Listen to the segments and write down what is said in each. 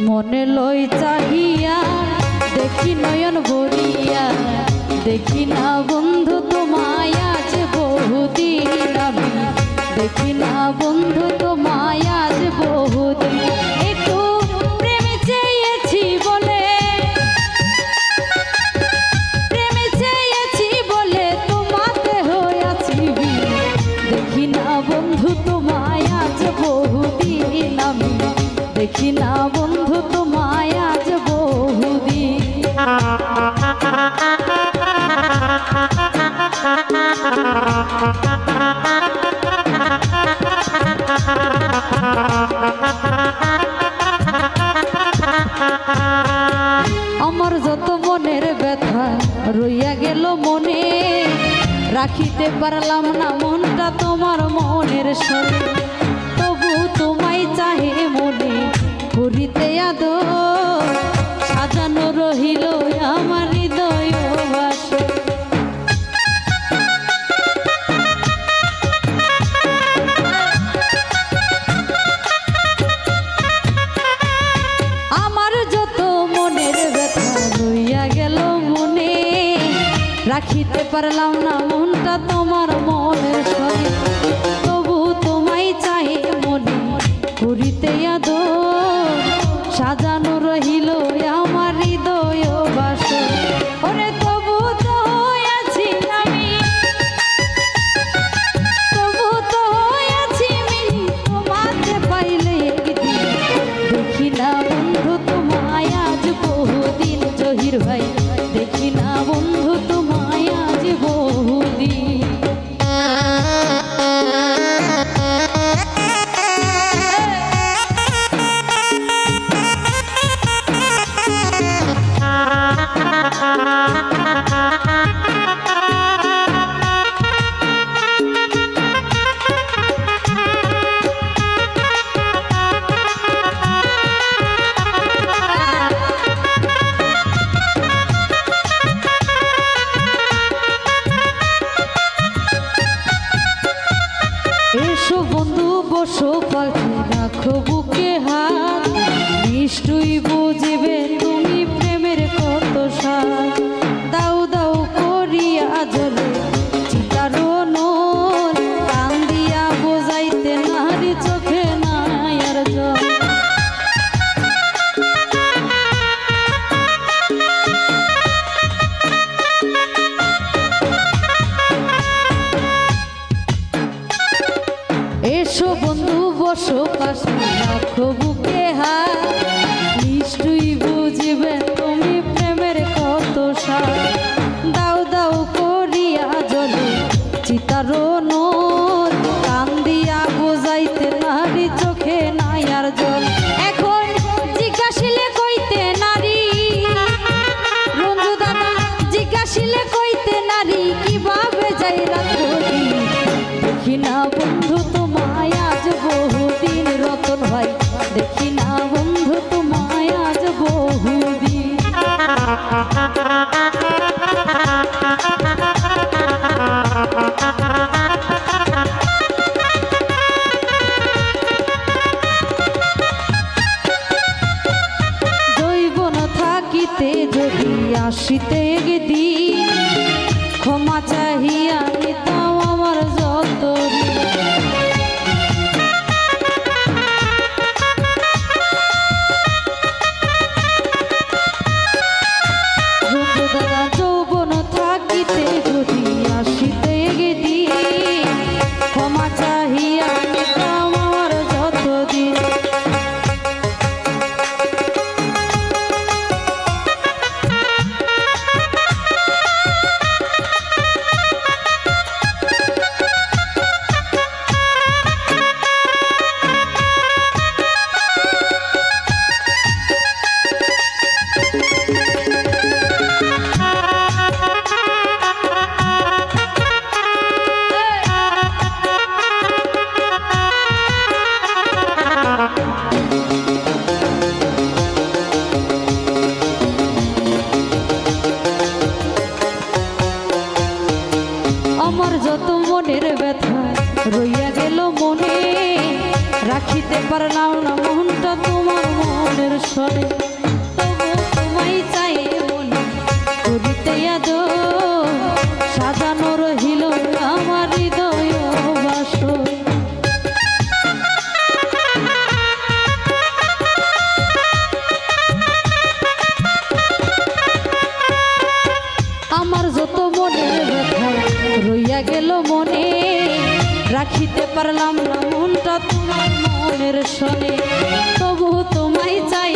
মনে লই চাহিয়া, দেখি নয়ন ভরিয়া, দেখি না বন্ধু তোমায় আজ বহুদিন আমি। দেখি না বন্ধু তোমায় আজ বহুদিন বলে। দেখি না বন্ধু তোমায় আজ বহুদিন আমি। দেখি না বন্ধু আমার যত মনের ব্যথা রইয়া গেল মনে, রাখিতে পারলাম না মনটা তোমার মনের সরে। তবু তোমায় চাহে মনে করিতে আদ সাজানো রহিল আমার হৃদয় আমার যত গেল মনে, রাখিতে পারলাম না মনটা তোমার মনের সঙ্গে। বসো পাখি রাখো বুকে হাত। নিশ্চয়ই বুঝবে তুমি প্রেমের কত স্বাদ। দাও দাও করিয়া জলে বসো পাশে রাখো বুকে হাত আমার যত মনের ব্যথা রইয়া গেল মনে, রাখিতে পারলাম না মনটা তোমার মনের স্বরে। তবু তোমায় চাই মনে করিতে আদর। চাইতে পারলাম না মনটা তোমার মনের সনে। তবু তোমায় চাই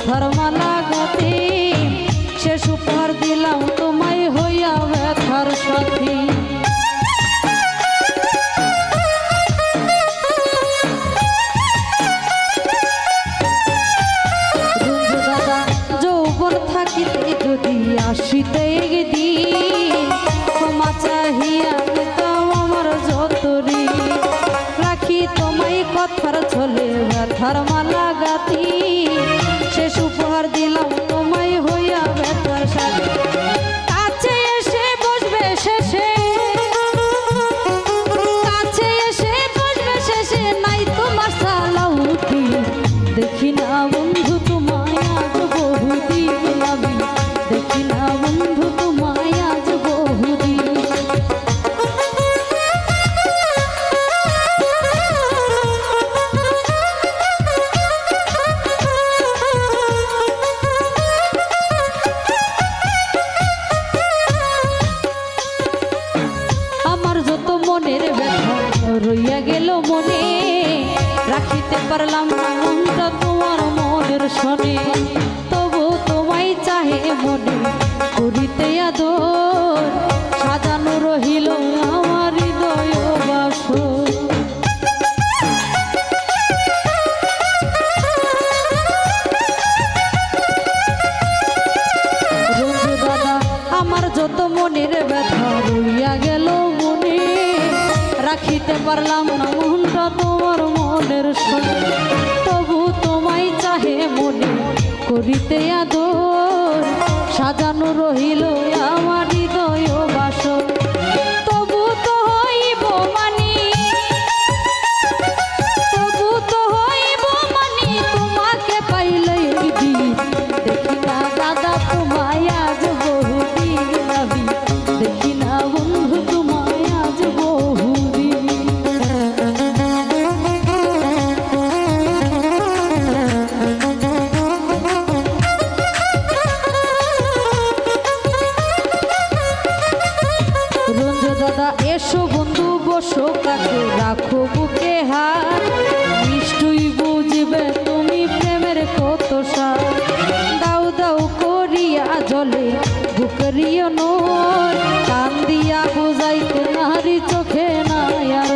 ধর্মাল করিতে আদর, সাজানো রহিল আমার হৃদয় বাস রঞ্জু দাদা, আমার গেল মনে, রাখিতে পারলাম না তোমার মনের সঙ্গে। তবু তোমায় চাহে মনে করিতে আদর সাজানো রহিল জলে বুকরিও নোর কান দিয়া বোঝাইতে নারী চোখে নাই আর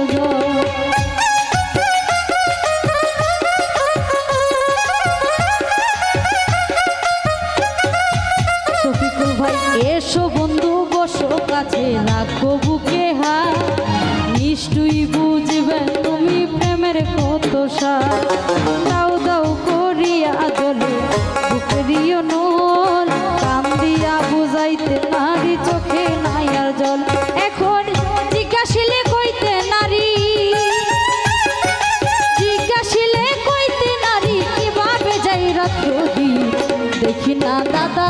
শফিকুল ভাই, এসো বন্ধু, বসো কাছে লাগবো বুকে হা নিশ্চয়ই বুঝবে তুমি প্রেমের কত সার। না দাদা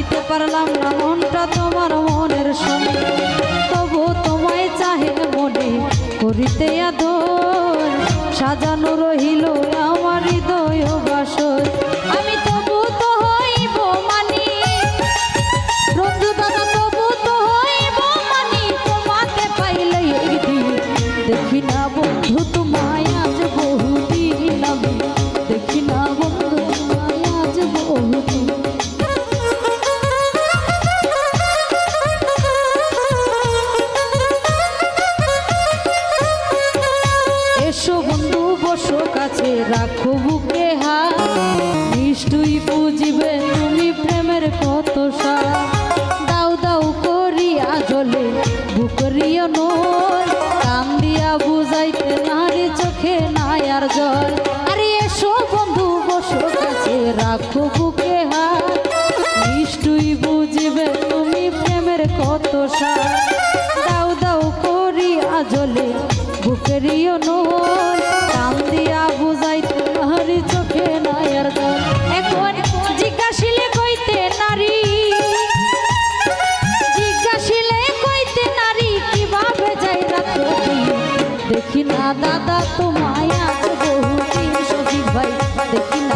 দিতে পারলাম না, মনটা তোমার মনের সঙ্গে। তবু তোমায় চাহে মনে করিতে আদর। সাজানো রহিল বুকরিও নয়, কান দিয়া বুঝাইতে নারী চোখে নাই আর জল আরে এসো বন্ধু, বসো কাছে, রাখো বুকে না দাদা তোমায় আজ বহুদিন সখী ভাই দেখি